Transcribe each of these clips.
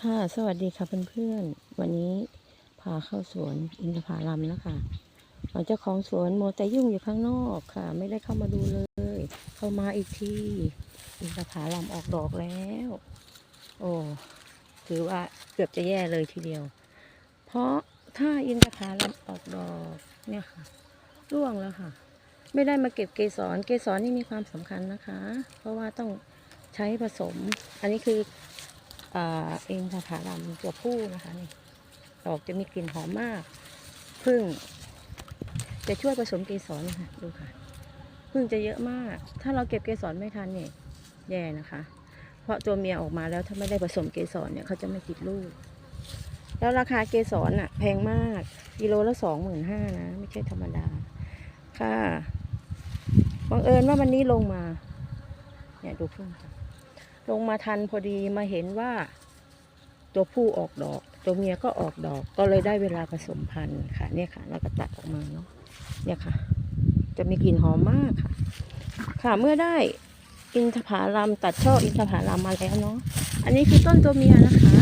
ค่ะ สวัสดีค่ะเพื่อนๆ วันนี้พาเข้าสวนอินทผลัมนะคะเจ้าของสวนโมแต่ยุ่งอยู่ข้างนอกค่ะ ไม่ได้เข้ามาดูเลย เข้ามาอีกทีอินทผลัมออกดอกแล้ว โอ้ถือว่าเกือบจะแย่เลยทีเดียว เพราะถ้าอินทผลัมออกดอกเนี่ยค่ะร่วงแล้วค่ะ ไม่ได้มาเก็บเกสรเกสรนี่มีความสำคัญนะคะ เพราะว่าต้องใช้ผสม อันนี้คือ เองทผาลัมตัวผู้นะคะนี่ดอกจะมีกลิ่นหอมมากพึ่ง จะช่วยผสมเกสรนะคะดูค่ะพึ่งจะเยอะมาก ถ้าเราเก็บเกสรไม่ทันเนี่ยแย่นะคะ เพราะตัวเมียออกมาแล้วถ้าไม่ได้ผสมเกสรเนี่ยเขาจะไม่ติดลูก แล้วราคาเกสรอะ แพงมากกิโลละสองหมื่นห้านะ ไม่ใช่ธรรมดา ค่ะบังเอิญว่าวันนี้ลงมา เนี่ยดูพึ่งค่ะ ลงมาทันพอดีมาเห็นว่า ตัวผู้ออกดอก ตัวเมียก็ออกดอก ก็เลยได้เวลาผสมพันธุ์ค่ะ เนี่ยค่ะแล้วก็ตัดออกมาเนาะเนี่ยค่ะ จะมีกลิ่นหอมมากค่ะ ค่ะเมื่อได้อินทผลัมตัดช่ออินทผลัมมาแล้วเนาะอันนี้คือต้นตัวเมียนะคะ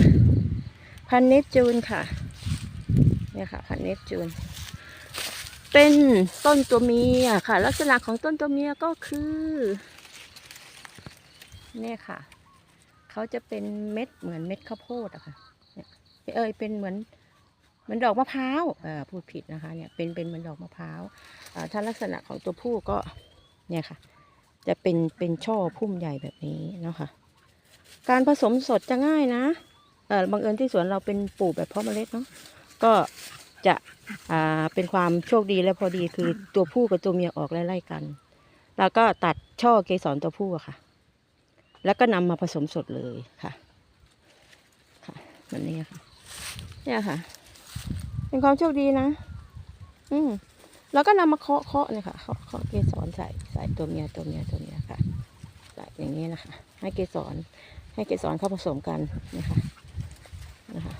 พันเนปจูนค่ะ เนี่ยค่ะ พันเนปจูนเป็นต้นตัวเมียค่ะ ลักษณะของต้นตัวเมียก็คือ เนี่ยค่ะ เขาจะเป็นเม็ดเหมือนเม็ดข้าวโพดอะค่ะเนี่ยเอยเป็นเหมือนเหมือนดอกมะพร้าวเออพูดผิดนะคะ เนี่ยเป็นเป็นเหมือนดอกมะพร้าวอ่าถ้าลักษณะของตัวผู้ก็เนี่ยค่ะ จะเป็นเป็นช่อพุ่มใหญ่แบบนี้เนาะค่ะ การผสมสดจะง่ายนะเออบังเอิญที่สวนเราเป็นปลูกแบบเพาะเมล็ดเนาะก็จะอ่าเป็นความโชคดีและพอดีคือตัวผู้กับตัวเมียออกไล่ๆกัน แล้วก็ตัดช่อเกสรตัวผู้อะค่ะ แล้วก็นำมาผสมสดเลยค่ะ ค่ะแบบนี้ค่ะ เนี่ยค่ะ เป็นความโชคดีนะ อืมแล้วก็นำมาเคาะเคาะเนี่ยค่ะเคาะเคาะเกสรใส่ใส่ตัวเมียตัวเมียตัวเมียค่ะใส่อย่างนี้นะคะ ให้เกสรให้เกสรเข้าผสมกันนี่ค่ะนะคะ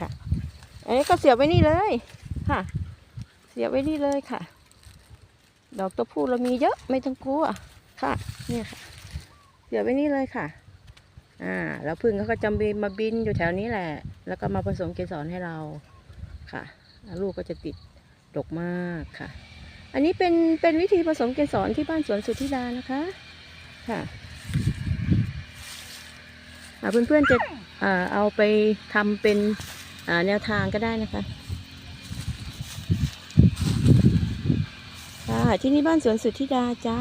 ค่ะอันนี้ก็เสียบไว้นี่เลยค่ะ เสียบไว้นี่เลยค่ะ ดอกตัวผู้เรามีเยอะไม่ต้องกลัวค่ะ เนี่ยค่ะ เสียบไว้นี่เลยค่ะ อ่า แล้วพึ่งเขาก็จะบินมาบินอยู่แถวนี้แหละ แล้วก็มาผสมเกสรให้เราค่ะ ลูกก็จะติดดกมากค่ะ อันนี้เป็นเป็นวิธีผสมเกสรที่บ้านสวนสุธิดานะคะค่ะเพื่อนๆจะเอาไปทำเป็นแนวทางก็ได้นะคะค่ะที่นี่บ้านสวนสุธิดาจ้า